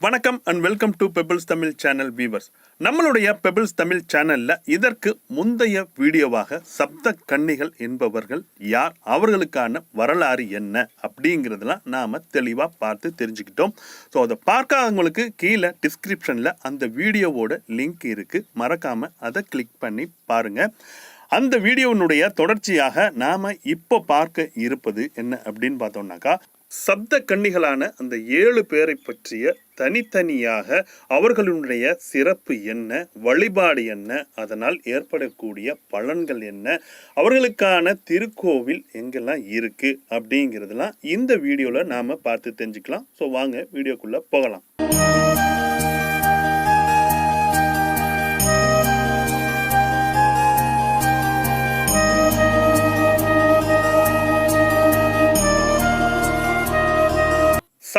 வணக்கம் and welcome to Pebbles Tamil channel viewers நம்மளுடைய Pebbles Tamil சேனலில் இதற்கு முந்தைய வீடியோவாக சப்த கன்னிகள் என்பவர்கள் யார் அவர்களுக்கான வரலாறு என்ன அப்படிங்கிறதெல்லாம் நாம் தெளிவாக பார்த்து தெரிஞ்சுக்கிட்டோம். ஸோ அதை பார்க்காதவங்களுக்கு கீழே டிஸ்கிரிப்ஷனில் அந்த வீடியோவோட லிங்க் இருக்குது மறக்காமல் அதை கிளிக் பண்ணி பாருங்கள் அந்த வீடியோவினுடைய தொடர்ச்சியாக நாம் இப்போ பார்க்க இருப்பது என்ன அப்படின்னு பார்த்தோம்னாக்கா சப்த கன்னிகளான அந்த ஏழு பேரை பற்றிய தனித்தனியாக அவர்களுடைய சிறப்பு என்ன வழிபாடு என்ன அதனால் ஏற்படக்கூடிய பலன்கள் என்ன அவர்களுக்கான திருக்கோவில் எங்கெல்லாம் இருக்குது அப்படிங்கிறதெல்லாம் இந்த வீடியோவில் நாம் பார்த்து தெரிஞ்சுக்கலாம். ஸோ வாங்க வீடியோக்குள்ளே போகலாம்.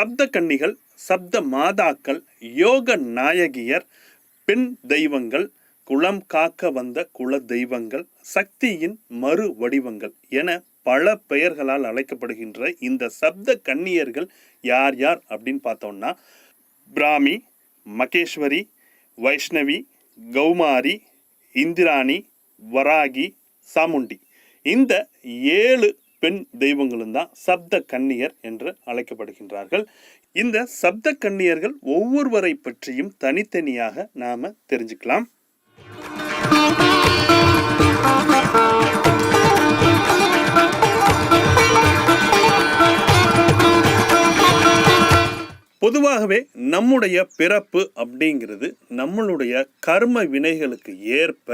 சப்த கன்னிகள் சப்த மாதாக்கள் யோக நாயகியர் பெண் தெய்வங்கள் குளம் காக்க வந்த குல தெய்வங்கள் சக்தியின் மறு வடிவங்கள் என பல பெயர்களால் அழைக்கப்படுகின்ற இந்த சப்த கன்னியர்கள் யார் யார் அப்படின்னு பார்த்தோம்னா பிராமி மகேஸ்வரி வைஷ்ணவி கௌமாரி இந்திராணி வராகி சாமுண்டி. இந்த ஏழு பெண் தெய்வங்களும் தான் சப்த கன்னியர் என்று அழைக்கப்படுகின்றார்கள். இந்த சப்த கன்னியர்கள் ஒவ்வொருவரை பற்றியும் தனித்தனியாக நாம தெரிஞ்சுக்கலாம். பொதுவாகவே நம்முடைய பிறப்பு அப்படிங்கிறது நம்மளுடைய கர்ம வினைகளுக்கு ஏற்ப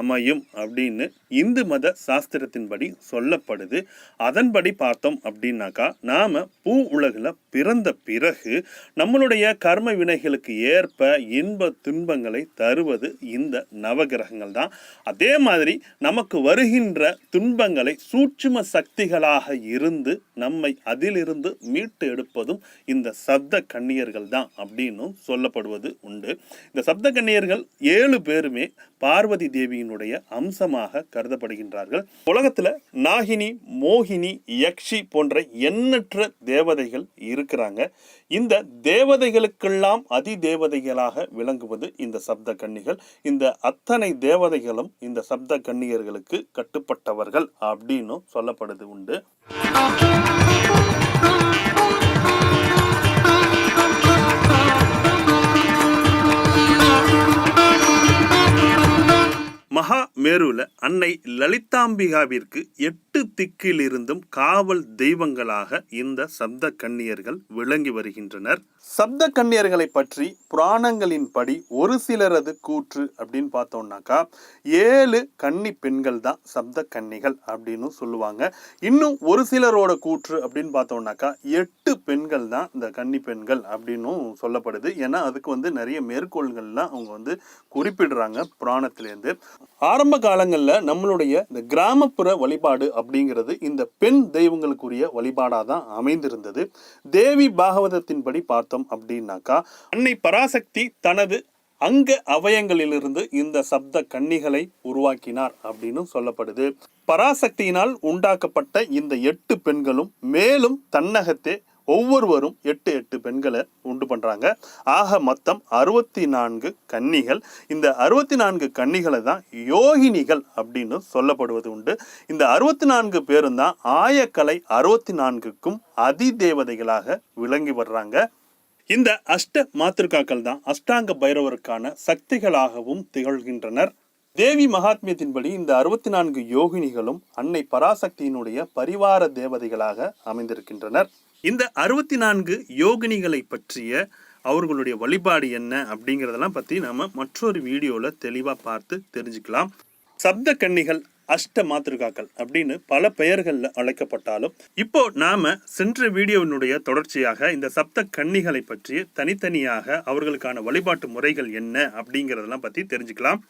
அமையும் அப்படின்னு இந்து மத சாஸ்திரத்தின்படி சொல்லப்படுது. அதன்படி பார்த்தோம் அப்படின்னாக்கா நாம் பூ உலகில் பிறந்த பிறகு நம்மளுடைய கர்ம வினைகளுக்கு ஏற்ப இன்ப துன்பங்களை தருவது இந்த நவகிரகங்கள் தான். அதே மாதிரி நமக்கு வருகின்ற துன்பங்களை சூட்சும சக்திகளாக இருந்து நம்மை அதிலிருந்து மீட்டு எடுப்பதும் இந்த சப்த கன்னியர்கள் தான் அப்படின்னும் சொல்லப்படுவது உண்டு. இந்த சப்த கன்னியர்கள் ஏழு பேருமே பார்வதி தேவி தேவியினுடைய அம்சமாக கருதப்படுகின்றார்கள். உலகத்துல நாகினி மோகினி யக்ஷி போன்ற எண்ணற்ற தேவதைகள் இருக்கிறாங்க. இந்த தேவதைகளுக்கெல்லாம் அதி தேவதைகளாக விளங்குவது இந்த சப்த கன்னிகள். இந்த அத்தனை தேவதைகளும் இந்த சப்த கன்னியர்களுக்கு கட்டுப்பட்டவர்கள் அப்படின்னு சொல்லப்படுது உண்டு. மகா மேருல அன்னை லலிதாம்பிகாவிற்கு எட்டு திக்கிலிருந்தும் காவல் தெய்வங்களாக இந்த சப்த கன்னியர்கள் விளங்கி வருகின்றனர். சப்த கன்னியர்களை பற்றி புராணங்களின் படி ஒரு சிலரது கூற்று அப்படின்னு பார்த்தோம்னாக்கா ஏழு கன்னி பெண்கள் தான் சப்த கன்னிகள் அப்படின்னு சொல்லுவாங்க. இன்னும் ஒரு சிலரோட கூற்று அப்படின்னு பார்த்தோம்னாக்கா எட்டு பெண்கள் தான் இந்த கன்னி பெண்கள் அப்படின்னும் சொல்லப்படுது. ஏன்னா அதுக்கு வந்து நிறைய மேற்கோள்கள்லாம் அவங்க வந்து குறிப்பிடுறாங்க புராணத்திலேருந்து ஆரம்ப காலங்களில் நம்மளுடைய இந்த கிராமப்புற வழிபாடு அப்படிங்கிறது இந்த பெண் தெய்வங்களுக்குரிய வழிபாடாக தான் அமைந்திருந்தது. தேவி பாகவதத்தின்படி பார்த்தோம் அப்படின்னாக்கா அன்னை பராசக்தி தனது அங்க அவயங்களிலிருந்து இந்த சப்த கன்னிகளை உருவாக்கினார் அப்படின்னு சொல்லப்படுது. பராசக்தியினால் உண்டாக்கப்பட்ட இந்த எட்டு பெண்களும் மேலும் தன்னகத்தே ஒவ்வொருவரும் எட்டு எட்டு பெண்களை உண்டு பண்ணுறாங்க ஆக மொத்தம் அறுபத்தி நான்கு கன்னிகள். இந்த அறுபத்தி நான்கு கன்னிகளை தான் யோகினிகள் அப்படின்னு சொல்லப்படுவது உண்டு. இந்த அறுபத்தி நான்கு பேரும் தான் ஆயக்கலை அறுபத்தி நான்குக்கும் அதி தேவதைகளாக விளங்கி வர்றாங்க. இந்த அஷ்ட மாத்திருக்காக்கள் தான் அஷ்டாங்க பைரவருக்கான சக்திகளாகவும் திகழ்கின்றனர். தேவி மகாத்மியத்தின்படி இந்த அறுபத்தி நான்கு யோகினிகளும் அன்னை பராசக்தியினுடைய பரிவார தேவதைகளாக அமைந்திருக்கின்றனர். இந்த அறுபத்தி நான்கு யோகினிகளை பற்றிய அவர்களுடைய வழிபாடு என்ன அப்படிங்கிறதெல்லாம் பற்றி நம்ம மற்றொரு வீடியோவில் தெளிவாக பார்த்து தெரிஞ்சுக்கலாம். சப்த கன்னிகள் அஷ்ட மாத்திருக்காக்கள் அப்படின்னு பல பெயர்களில் அழைக்கப்பட்டாலும் இப்போ நாம சென்ற வீடியோவினுடைய தொடர்ச்சியாக இந்த சப்த கன்னிகளை பற்றி தனித்தனியாக அவர்களுக்கான வழிபாட்டு முறைகள் என்ன அப்படிங்கிறதெல்லாம் பற்றி தெரிஞ்சுக்கலாம்.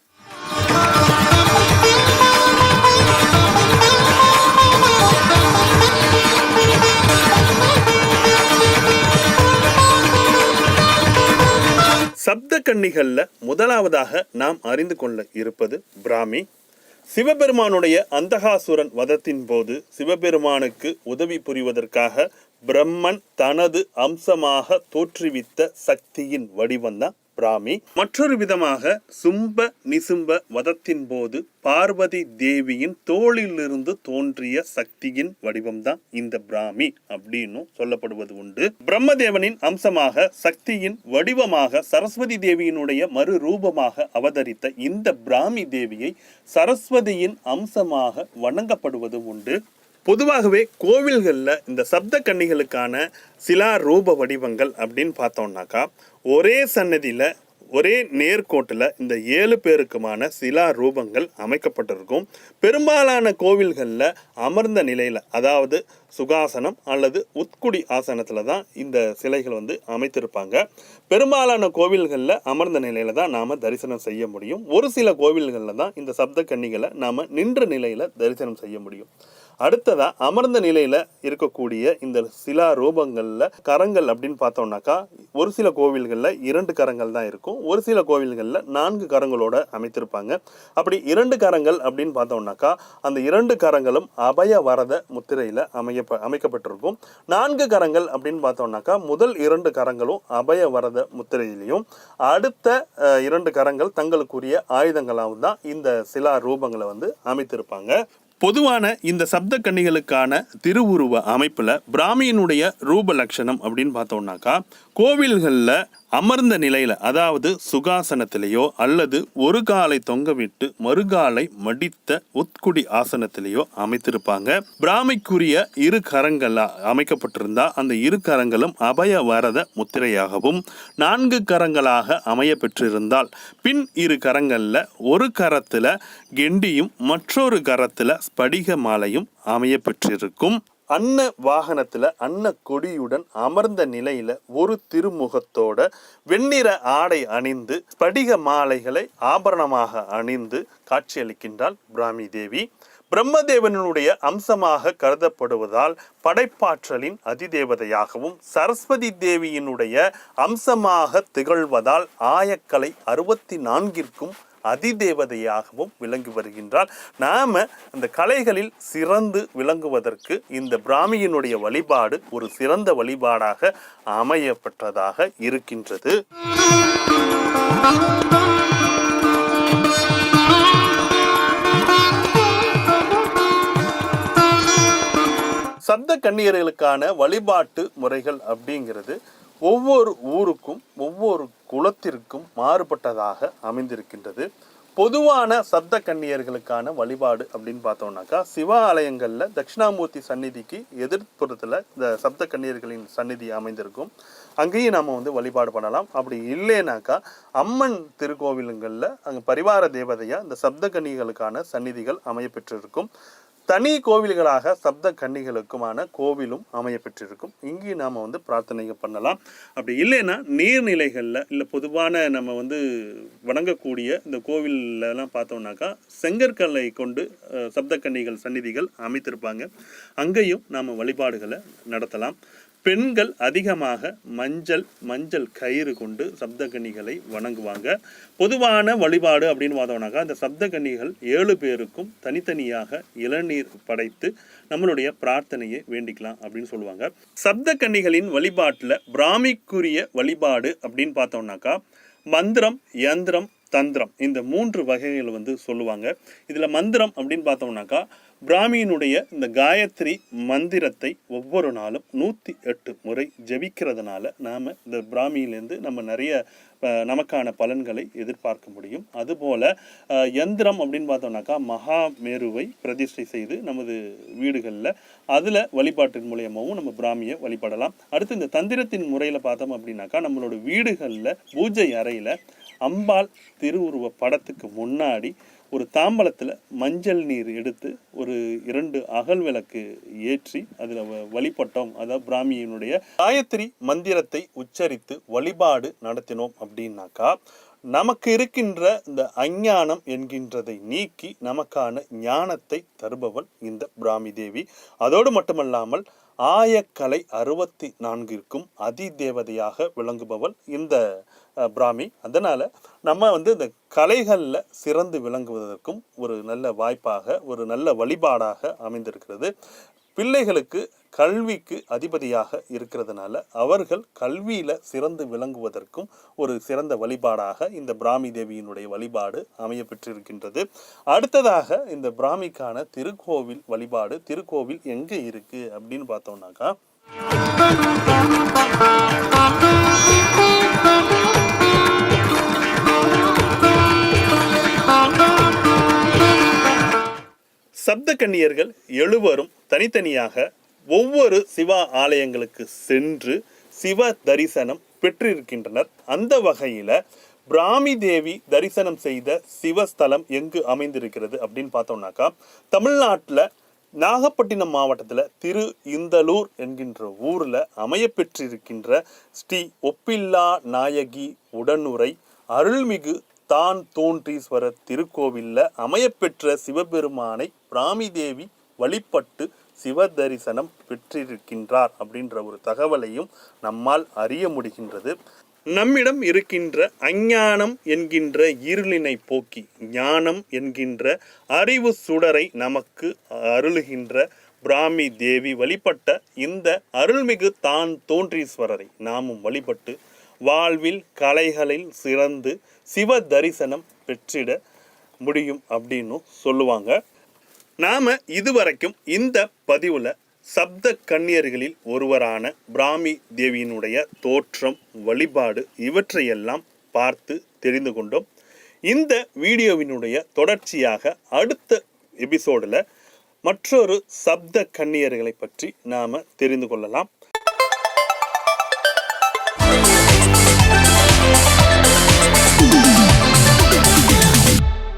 சப்த கன்னிகளில் முதலாவதாக நாம் அறிந்து கொள்ள இருப்பது பிராமி. சிவபெருமானுடைய அந்தகாசுரன் வதத்தின் போது சிவபெருமானுக்கு உதவி புரிவதற்காக பிரம்மன் தனது அம்சமாக தோற்றுவித்த சக்தியின் வடிவம்தான் பிராமி. மற்றொரு விதமாக சும்ப நிசும்ப வதத்தின் போது பார்வதி தேவியின் தோளிலிருந்து தோன்றிய சக்தியின் வடிவம்தான் இந்த பிராமி அப்படின்னும் சொல்லப்படுவது உண்டு. பிரம்மதேவனின் அம்சமாக சக்தியின் வடிவமாக சரஸ்வதி தேவியினுடைய மறு ரூபமாக அவதரித்த இந்த பிராமி தேவியை சரஸ்வதியின் அம்சமாக வணங்கப்படுவதும் உண்டு. பொதுவாகவே கோவில்களில் இந்த சப்த கன்னிகளுக்கான சிலா ரூப வடிவங்கள் அப்படின்னு பார்த்தோம்னாக்கா ஒரே சன்னதியில் ஒரே நேர்கோட்டில் இந்த ஏழு பேருக்குமான சிலா ரூபங்கள் அமைக்கப்பட்டிருக்கும். பெரும்பாலான கோவில்களில் அமர்ந்த நிலையில் அதாவது சுகாசனம் அல்லது உட்குடி ஆசனத்தில் தான் இந்த சிலைகள் வந்து அமைத்திருப்பாங்க. பெரும்பாலான கோவில்களில் அமர்ந்த நிலையில் தான் நாம் தரிசனம் செய்ய முடியும். ஒரு சில கோவில்களில் தான் இந்த சப்த கன்னிகளை நாம் நின்ற நிலையில் தரிசனம் செய்ய முடியும். அடுத்ததாக அமர்ந்த நிலையில் இருக்கக்கூடிய இந்த சிலா ரூபங்களில் கரங்கள் அப்படின்னு பார்த்தோம்னாக்கா ஒரு சில கோவில்களில் இரண்டு கரங்கள் தான் இருக்கும். ஒரு சில கோவில்களில் நான்கு கரங்களோட அமைத்திருப்பாங்க. அப்படி இரண்டு கரங்கள் அப்படின்னு பார்த்தோம்னாக்கா அந்த இரண்டு கரங்களும் அபய வரத முத்திரையில் அமைய அமைக்கப்பட்டிருக்கும். நான்கு கரங்கள் அப்படின்னு பார்த்தோம்னாக்கா முதல் இரண்டு கரங்களும் அபய வரத முத்திரையிலையும் அடுத்த இரண்டு கரங்கள் தங்களுக்குரிய ஆயுதங்களாகவும் தான் இந்த சிலா ரூபங்களை வந்து அமைத்திருப்பாங்க. பொதுவான இந்த சப்த கன்னிகளுக்கான திருவுருவ அமைப்பில் பிராமியினுடைய ரூப லட்சணம் அப்படின்னு பார்த்தோம்னாக்கா கோவில்களில் அமர்ந்த நிலையில் அதாவது சுகாசனத்திலேயோ அல்லது ஒரு காலை தொங்கவிட்டு மறுகாலை மடித்த உட்குடி ஆசனத்திலேயோ அமைத்திருப்பாங்க. பிராமிக்குரிய இரு கரங்களா அமைக்கப்பட்டிருந்தா அந்த இரு கரங்களும் அபய வரத முத்திரையாகவும் நான்கு கரங்களாக அமைய பெற்றிருந்தால் பின் இரு கரங்களில் ஒரு கரத்தில் கெண்டியும் மற்றொரு கரத்தில் ஸ்படிக மாலையும் அமைய பெற்றிருக்கும். அன்ன வாகனத்தில் அன்ன கொடியுடன் அமர்ந்த நிலையில் ஒரு திருமுகத்தோட வெண்ணிற ஆடை அணிந்து ஸ்படிக மாலைகளை ஆபரணமாக அணிந்து காட்சியளிக்கின்றாள் பிராமி தேவி. பிரம்மதேவனுடைய அம்சமாக கருதப்படுவதால் படைப்பாற்றலின் அதிதேவதையாகவும் சரஸ்வதி தேவியினுடைய அம்சமாக திகழ்வதால் ஆயக்கலை அறுபத்தி நான்கிற்கும் அதிதேவதையாகவும் விளங்கி வருகின்றார் நாம் அந்த கலைகளில் சிறந்து விளங்குவதற்கு இந்த பிராமியினுடைய வழிபாடு ஒரு சிறந்த வழிபாடாக அமையப்பட்டதாக இருக்கின்றது. சப்த கன்னியர்களுக்கான வழிபாட்டு முறைகள் அப்படிங்கிறது ஒவ்வொரு ஊருக்கும் ஒவ்வொரு குலத்திற்கும் மாறுபட்டதாக அமைந்திருக்கின்றது. பொதுவான சப்த கன்னியர்களுக்கான வழிபாடு அப்படின்னு பார்த்தோம்னாக்கா சிவாலயங்களில் தட்சிணாமூர்த்தி சந்நிதிக்கு எதிர்ப்புறத்தில் இந்த சப்த கன்னியர்களின் சந்நிதி அமைந்திருக்கும். அங்கேயும் நம்ம வந்து வழிபாடு பண்ணலாம். அப்படி இல்லைனாக்கா அம்மன் திருக்கோவிலுங்களில் அங்கே பரிவார தேவதையாக இந்த சப்த கன்னிகளுக்கான சந்நிதிகள் அமைய பெற்றிருக்கும் தனி கோவில்களாக சப்த கன்னிகளுக்குமான கோவிலும் அமைய பெற்றிருக்கும் இங்கே நாம் வந்து பிரார்த்தனைகள் பண்ணலாம். அப்படி இல்லைன்னா நீர்நிலைகளில் இல்லை பொதுவான நம்ம வந்து வணங்கக்கூடிய இந்த கோவிலெலாம் பார்த்தோம்னாக்கா செங்கற்களை கொண்டு சப்த கன்னிகள் சந்நிதிகள் அமைத்திருப்பாங்க. அங்கேயும் நாம் வழிபாடுகளை நடத்தலாம். பெண்கள் அதிகமாக மஞ்சள் மஞ்சள் கயிறு கொண்டு சப்தகன்னிகளை வணங்குவாங்க. பொதுவான வழிபாடு அப்படின்னு பார்த்தோம்னாக்கா அந்த சப்தகன்னிகள் ஏழு பேருக்கும் தனித்தனியாக இளநீர் படைத்து நம்மளுடைய பிரார்த்தனையை வேண்டிக்கலாம் அப்படின்னு சொல்லுவாங்க. சப்தகன்னிகளின் வழிபாட்டில் பிராமிக்குரிய வழிபாடு அப்படின்னு பார்த்தோம்னாக்கா மந்திரம் யந்திரம் தந்திரம் இந்த மூன்று வகைகள் வந்து சொல்லுவாங்க. இதில் மந்திரம் அப்படின்னு பார்த்தோம்னாக்கா பிராமியினுடைய இந்த காயத்ரி மந்திரத்தை ஒவ்வொரு நாளும் நூற்றி எட்டு முறை ஜெபிக்கிறதுனால நாம் இந்த பிராமியிலேருந்து நம்ம நிறைய நமக்கான பலன்களை எதிர்பார்க்க முடியும். அதுபோல் எந்திரம் யந்திரம் அப்படின்னு பார்த்தோம்னாக்கா மகாமேருவை பிரதிஷ்டை செய்து நமது வீடுகளில் அதில் வழிபாட்டின் மூலியமாகவும் நம்ம பிராமியை வழிபடலாம். அடுத்து இந்த தந்திரத்தின் முறையில் பார்த்தோம் அப்படின்னாக்கா நம்மளோட வீடுகளில் பூஜை அறையில் அம்பாள் திருவுருவ படத்துக்கு முன்னாடி ஒரு தாம்பலத்தில் மஞ்சள் நீர் எடுத்து ஒரு இரண்டு அகல் விளக்கு ஏற்றி அதில் வழிபட்டோம். அதாவது பிராமியினுடைய காயத்ரி மந்திரத்தை உச்சரித்து வழிபாடு நடத்தினோம் அப்படின்னாக்கா நமக்கு இருக்கின்ற இந்த அஞ்ஞானம் என்கின்றதை நீக்கி நமக்கான ஞானத்தை தருபவள் இந்த பிராமி தேவி. அதோடு மட்டுமல்லாமல் ஆயக்கலை அறுபத்தி நான்கிற்கும் அதிதேவதையாக விளங்குபவள் இந்த பிராமி. அதனால் நம்ம வந்து இந்த கலைகளில் சிறந்து விளங்குவதற்கும் ஒரு நல்ல வாய்ப்பாக ஒரு நல்ல வழிபாடாக அமைந்திருக்கிறது. பிள்ளைகளுக்கு கல்விக்கு அதிபதியாக இருக்கிறதுனால அவர்கள் கல்வியில் சிறந்து விளங்குவதற்கும் ஒரு சிறந்த வழிபாடாக இந்த பிராமி தேவியினுடைய வழிபாடு அமைய பெற்றிருக்கின்றது அடுத்ததாக இந்த பிராமிக்கான திருக்கோவில் வழிபாடு திருக்கோவில் எங்கே இருக்குது அப்படின்னு பார்த்தோம்னாக்கா சப்த கன்னியர்கள் எழுவரும் தனித்தனியாக ஒவ்வொரு சிவா ஆலயங்களுக்கு சென்று சிவ தரிசனம் பெற்றிருக்கின்றனர். அந்த வகையில் பிராமி தேவி தரிசனம் செய்த சிவஸ்தலம் எங்கு அமைந்திருக்கிறது அப்படின்னு பார்த்தோம்னாக்கா தமிழ்நாட்டில் நாகப்பட்டினம் மாவட்டத்தில் திரு இந்தலூர் என்கின்ற ஊரில் அமையப்பெற்றிருக்கின்ற ஸ்ரீ ஒப்பில்லா நாயகி உடனுரை அருள்மிகு தான் தோன்றீஸ்வரர் திருக்கோவிலில் அமையப்பெற்ற சிவபெருமானை பிராமி தேவி வழிபட்டு சிவ தரிசனம் பெற்றிருக்கின்றார் அப்படின்ற ஒரு தகவலையும் நம்மால் அறிய முடிகின்றது. நம்மிடம் இருக்கின்ற அஞ்ஞானம் என்கின்ற இருளினை போக்கி ஞானம் என்கின்ற அறிவு சுடரை நமக்கு அருளுகின்ற பிராமி தேவி வழிபட்ட இந்த அருள்மிகு தான் தோன்றீஸ்வரரை நாமும் வழிபட்டு வாழ்வில் கலைகளில் சிறந்து சிவ தரிசனம் பெற்றிட முடியும் அப்படின்னு சொல்லுவாங்க. நாம் இதுவரைக்கும் இந்த பதிவில் சப்த கன்னியர்களில் ஒருவரான பிராமி தேவியினுடைய தோற்றம் வழிபாடு இவற்றையெல்லாம் பார்த்து தெரிந்து கொண்டோம். இந்த வீடியோவினுடைய தொடர்ச்சியாக அடுத்த எபிசோடில் மற்றொரு சப்த கன்னியர்களை பற்றி நாம் தெரிந்து கொள்ளலாம்.